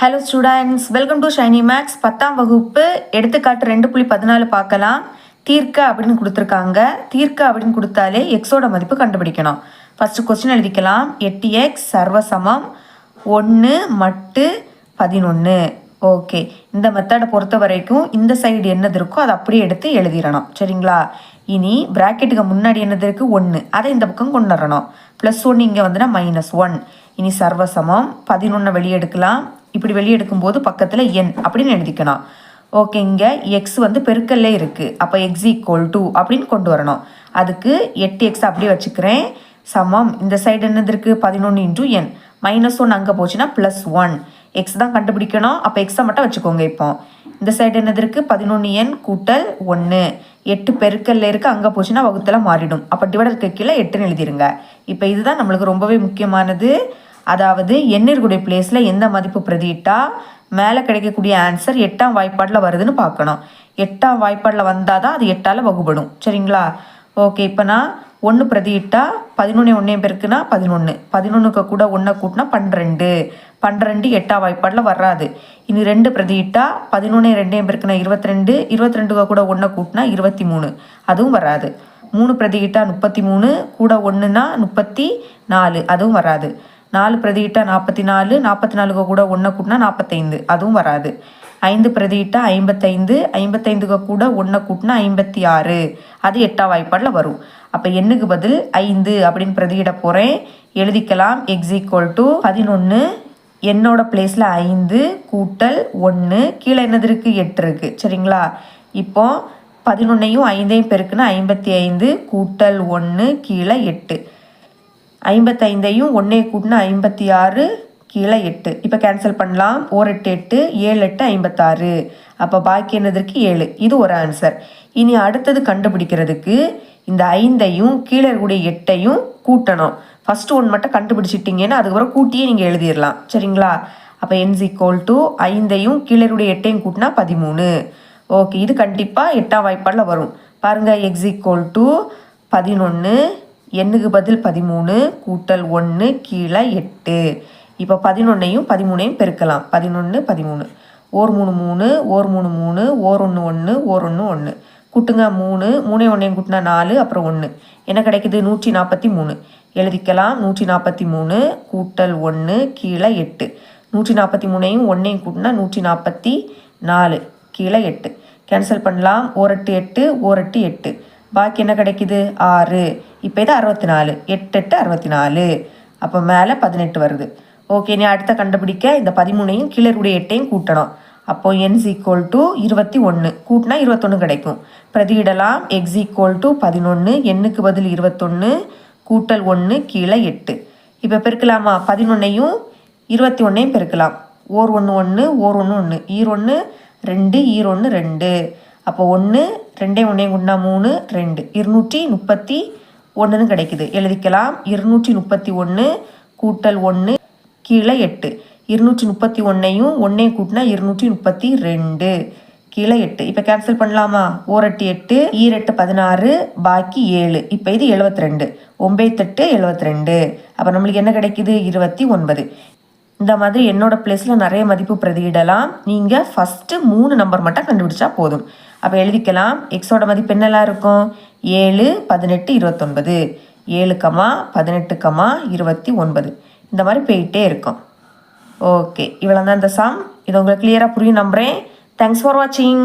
Hello students welcome to Shiny Max பத்தாம் வகுப்பு. எடுத்துக்காட்டு ரெண்டு புள்ளி பதினாலு பார்க்கலாம். தீர்க்க அப்படின்னு கொடுத்துருக்காங்க. தீர்க்க அப்படின்னு கொடுத்தாலே எக்ஸோட மதிப்பு கண்டுபிடிக்கணும். ஃபஸ்ட்டு கொஸ்டின் எழுதிக்கலாம். எட்டு எக்ஸ் சர்வசமம். ஒன்று மட்டு பதினொன்று ஓகே இந்த மெத்தடை பொறுத்த வரைக்கும் இந்த சைடு என்னது இருக்கோ அதை அப்படியே எடுத்து எழுதிடணும். சரிங்களா? இனி ப்ராக்கெட்டுக்கு முன்னாடி என்னது இருக்குது ஒன்று அதை இந்த பக்கம் கொண்டு வரணும். ப்ளஸ் ஒன்று இங்கே வந்துன்னா மைனஸ் ஒன் இனி சர்வசமம். பதினொன்றை வெளியே எடுக்கலாம் இப்படி வெளியே எடுக்கும்போது பக்கத்தில் என் அப்படின்னு எழுதிக்கணும். ஓகே இங்கே எக்ஸ் வந்து பெருக்கல்லே இருக்குது அப்போ எக்ஸ் ஈக்குவல் டூ அப்படின்னு கொண்டு வரணும். அதுக்கு எட்டு எக்ஸ் அப்படியே வச்சுக்கிறேன். சமம். இந்த சைடு என்னது இருக்குது பதினொன்று இன்ட்டு என் மைனஸ் ஒன் அங்கே போச்சுன்னா ப்ளஸ் ஒன் எக்ஸ் தான் கண்டுபிடிக்கணும். அப்போ எக்ஸை மட்டும் வச்சுக்கோங்க இப்போ. இந்த சைடு என்னது இருக்குது பதினொன்று என் கூட்டல் ஒன்று எட்டு பெருக்கல்ல இருக்குது அங்கே போச்சுன்னா வகுத்தில் மாறிடும். அப்போ டிவைடர் கீழே எட்டுன்னு எழுதிருங்க. இப்போ இதுதான் நம்மளுக்கு ரொம்பவே முக்கியமானது. அதாவது எண்ணிற்குடைய பிளேஸில் எந்த மதிப்பு பிரதியிட்டால் மேலே கிடைக்கக்கூடிய ஆன்சர் எட்டாம் வாய்ப்பாட்டில் வருதுன்னு பார்க்கணும். எட்டாம் வாய்ப்பாட்டில் வந்தால் தான் அது எட்டால் வகுப்படும் சரிங்களா? ஓகே இப்போ நான் ஒன்று பிரதியிட்டா பதினொன்று ஒன்றே பேருக்குன்னா பதினொன்று பதினொன்றுக்கு கூட ஒன்றை கூட்டினா பன்னிரெண்டு. பன்னிரெண்டு எட்டாம் வாய்ப்பாடில் வராது. இனி ரெண்டு பிரதியிட்டா பதினொன்று ரெண்டையும் பேருக்குன்னா இருபத்தி ரெண்டு இருபத்தி ரெண்டுக்கு கூட ஒன்றை கூட்டினா இருபத்தி மூணு அதுவும் வராது. மூணு பிரதியிட்டா முப்பத்தி மூணு கூட ஒன்றுனா முப்பத்தி நாலு. அதுவும் வராது. நாலு பிரதியிட்டா நாற்பத்தி நாலு நாற்பத்தி நாலுக்கு கூட ஒன்றை கூட்டினா நாற்பத்தைந்து அதுவும் வராது. ஐந்து பிரதியிட்டா ஐம்பத்தைந்து ஐம்பத்தைந்துக்கு கூட ஒன்றை கூட்டினா ஐம்பத்தி ஆறு அது எட்டாம் வாய்ப்பாடில் வரும். அப்போ எண்ணுக்கு பதில்? ஐந்து அப்படின்னு பிரதியிட போகிறேன் எழுதிக்கலாம். எக்ஸ் ஈக்குவல் டு பதினொன்று என்னோட பிளேஸில் ஐந்து கூட்டல் ஒன்று கீழே என்னது இருக்குது எட்டு இருக்குது சரிங்களா? இப்போ பதினொன்னையும் ஐந்தையும் பெருக்குன்னா ஐம்பத்தி ஐந்து கூட்டல் ஒன்று கீழே எட்டு. ஐம்பத்தைந்தையும் ஒன்றே கூட்டினா ஐம்பத்தி ஆறு கீழே எட்டு. இப்போ கேன்சல் பண்ணலாம். ஓர் எட்டு எட்டு ஏழு எட்டு ஐம்பத்தாறு. அப்போ பாக்கி என்னதற்கு ஏழு. இது ஒரு ஆன்சர் இனி அடுத்தது கண்டுபிடிக்கிறதுக்கு இந்த ஐந்தையும் கீழே இருக்கக்கூடிய எட்டையும் கூட்டணும். ஃபஸ்ட்டு ஒன் மட்டும் கண்டுபிடிச்சிட்டிங்கன்னா அதுக்கப்புறம் கூட்டியே நீங்கள் எழுதிடலாம். சரிங்களா? அப்போ என்ஸ் ஈக்குவல் டு ஐந்தையும் கீழே இருக்கக்கூடிய எட்டையும் கூட்டினா பதிமூணு. ஓகே இது கண்டிப்பாக எட்டாம் வாய்ப்பாடில் வரும். பாருங்கள் எக்ஸ் ஈக்குவல் டு பதினொன்று எண்ணுக்கு பதில் பதிமூணு கூட்டல் ஒன்று கீழே எட்டு. இப்போ பதினொன்னையும் பதிமூணையும் பெருக்கலாம். பதினொன்று பதிமூணு. ஓர் மூணு மூணு ஓர் மூணு மூணு ஓர் ஒன்று ஒன்று ஓர் ஒன்று ஒன்று கூட்டுங்க மூணு மூணே ஒன்றையும் கூட்டினா நாலு அப்புறம் ஒன்று என்ன கிடைக்குது? நூற்றி நாற்பத்தி மூணு. எழுதிக்கலாம். நூற்றி நாற்பத்தி மூணு கூட்டல் ஒன்று கீழே எட்டு. நூற்றி நாற்பத்தி மூணையும் ஒன்றையும் கூட்டினா நூற்றி நாற்பத்தி நாலு கீழே எட்டு. கேன்சல் பண்ணலாம். ஓரெட்டு எட்டு ஓரெட்டு எட்டு. பாக்கி என்ன கிடைக்குது? ஆறு. இப்போ இது அறுபத்தி நாலு எட்டு எட்டு அறுபத்தி நாலு அப்போ மேலே பதினெட்டு வருது. ஓகே நீ அடுத்த கண்டுபிடிக்க இந்த பதிமூணையும் கீழருடைய எட்டையும் கூட்டணும். அப்போது என்ஸ் ஈக்குவல் டு இருபத்தி ஒன்று கூட்டினா இருபத்தொன்று கிடைக்கும். பிரதியிடலாம். எக்ஸ் ஈக்குவல் டு பதினொன்று எண்ணுக்கு பதில் இருபத்தொன்று கூட்டல் ஒன்று கீழே எட்டு. இப்போ பெருக்கலாமா? பதினொன்னையும் இருபத்தி ஒன்றையும் பெருக்கலாம். ஓர் ஒன்று ஒன்று ஓர் ஒன்று ஒன்று ஈரொன்று ரெண்டு ஈரொன்று ரெண்டு. அப்போ ஒன்று ரெண்டே ஒன்றே குண்டா மூணு ரெண்டு. இருநூற்றி முப்பத்தி ஒன்றுன்னு கிடைக்குது. எழுதிக்கலாம். இருநூற்றி முப்பத்தி ஒன்று கூட்டல் ஒன்று கீழே எட்டு. இருநூற்றி முப்பத்தி ஒன்றையும் ஒன்றே கூட்டினா இருநூற்றி முப்பத்தி ரெண்டு. கீழே எட்டு. இப்போ கேன்சல் பண்ணலாமா? ஓரெட்டு எட்டு ஈரெட்டு பதினாறு பாக்கி ஏழு. இப்போ இது எழுபத்தி ரெண்டு ஒம்பேத்தெட்டு எழுபத்தி ரெண்டு அப்போ நம்மளுக்கு என்ன கிடைக்குது? இருபத்தி ஒன்பது. இந்த மாதிரி என்னோடய பிளேஸில் நிறைய மதிப்பு பிரதியிடலாம். நீங்கள் ஃபஸ்ட்டு மூணு நம்பர் மட்டும் கண்டுபிடிச்சா போதும். எழுதிக்கலாம். எக்ஸோட மதிப்பு என்னெல்லாம் இருக்கும்? ஏழு பதினெட்டு இருபத்தொன்பது. ஏழு கமா பதினெட்டு கமா இருபத்தி ஒன்பது. இந்த மாதிரி போயிட்டே இருக்கும். ஓகே இவ்வளோ தான் இந்த சாம் இது உங்களுக்கு கிளியராக புரியும் நம்புகிறேன் தேங்க்ஸ் ஃபார் வாட்சிங்